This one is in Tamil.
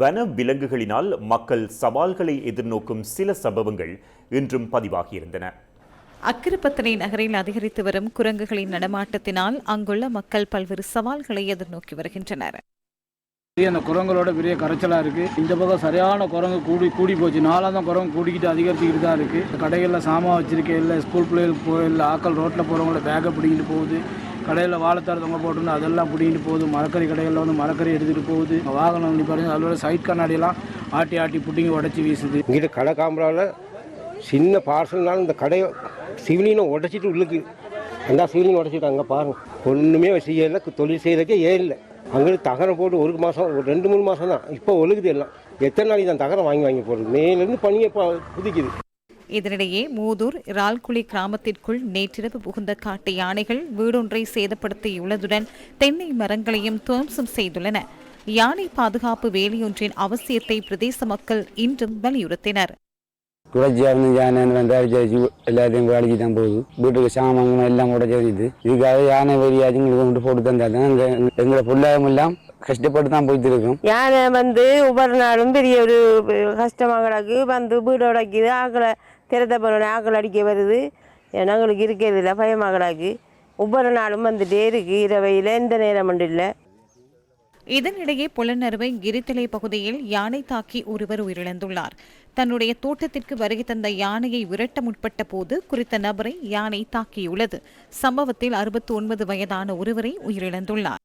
வன விலங்குகளினால் மக்கள் சவால்களை எதிர்நோக்கும் சில சம்பவங்கள் இன்றும் பதிவாகியிருந்தன. அக்கிரப்பத்தனை நகரில் அதிகரித்து வரும் குரங்குகளின் நடமாட்டத்தினால் அங்குள்ள மக்கள் பல்வேறு சவால்களை எதிர்நோக்கி வருகின்றனர். பெரிய அந்த குரங்களோட பெரிய கரைச்சலாக இருக்குது இந்த பக்கம் சரியான குரங்கு கூடி கூடி போச்சு. நாலாவது குரங்கு கூடிக்கிட்டு அதிகரிச்சுக்கிட்டு தான் இருக்குது கடைகளில் சாமான் வச்சிருக்க இல்லை ஸ்கூல் பிள்ளைகளுக்கு போக இல்லை ஆக்கள் ரோட்டில் போகிறவங்கள பேக்கை பிடிக்கிட்டு போகுது. கடையில் வாழைத்தார் தொங்க போட்டுருந்து அதெல்லாம் பிடிக்கிட்டு போகுது. மரக்கறி கடைகளில் வந்து மரக்கறி எடுத்துகிட்டு போகுது. வாகனம் நீ பாருங்க அதோட சைட் கண்ணாடியெல்லாம் ஆட்டி ஆட்டி புட்டிங்க உடச்சி வீசுது. இங்கிட்ட கடை காம்பராவில் சின்ன பார்சல்னாலும் இந்த கடையை சிவிலினை உடச்சிட்டு உள்ளுக்கு. அந்த சிவிலினை உடச்சிட்டு அங்கே பாருங்க. ஒன்றுமே செய்யலை தொழில் செய்யறதுக்கே ஏன் இல்லை. அங்கே தகரம் போட்டு ஒரு மாதம் ஒரு ரெண்டு மூணு மாதம் தான் இப்போ ஒழுகுது எல்லாம். எத்தனை நாளைக்கு தான் தகரம் வாங்கி வாங்கி போடுறது? மேலேருந்து பனியை இப்போ புதிக்குது. இதனிடையே மூதூர் இறால்குழி கிராமத்திற்குள் நேற்றிரவு புகுந்த காட்டு யானைகள் வீடொன்றை சேதப்படுத்தியுள்ளதுடன் தென்னை மரங்களையும் துவம்சம் செய்துள்ளன. யானை பாதுகாப்பு வேலியொன்றின் அவசியத்தை பிரதேச மக்கள் இன்றும் வலியுறுத்தினர். தொடர்ச்சியாக இருந்து யானை வந்து அடிச்சு எல்லாத்தையும் அடிச்சு தான் போகுது. வீட்டுக்கு சாமான் எல்லாம் உடச்சிருது இதுக்காக யானை வெறியாச்சும் எங்களுக்கு கொண்டு போட்டு தந்தா எங்களை பொருளாதாரம் எல்லாம் கஷ்டப்பட்டு தான் போயிட்டு இருக்கோம் யானை வந்து ஒவ்வொரு நாளும் பெரிய ஒரு கஷ்டமாக கிடக்கு. வந்து வீடு உடைக்குது ஆக்களை திறத்த பண்ண ஆக்கள் அடிக்க வருது. எங்களுக்கு இருக்கிறது இல்லை பயமாக கிடக்கு. ஒவ்வொரு நாளும் வந்துட்டே இருக்கு. இரவையில் எந்த நேரம் மட்டும் இல்லை. இதனிடையே புலனறுவை கிரித்தலை பகுதியில் யானை தாக்கி ஒருவர் உயிரிழந்துள்ளார். தன்னுடைய தோட்டத்திற்கு வருகை தந்த யானையை விரட்ட முற்பட்ட போது குறித்த நபரை யானை தாக்கியுள்ளது. சம்பவத்தில் அறுபத்தி ஒன்பது வயதான ஒருவரை உயிரிழந்துள்ளார்.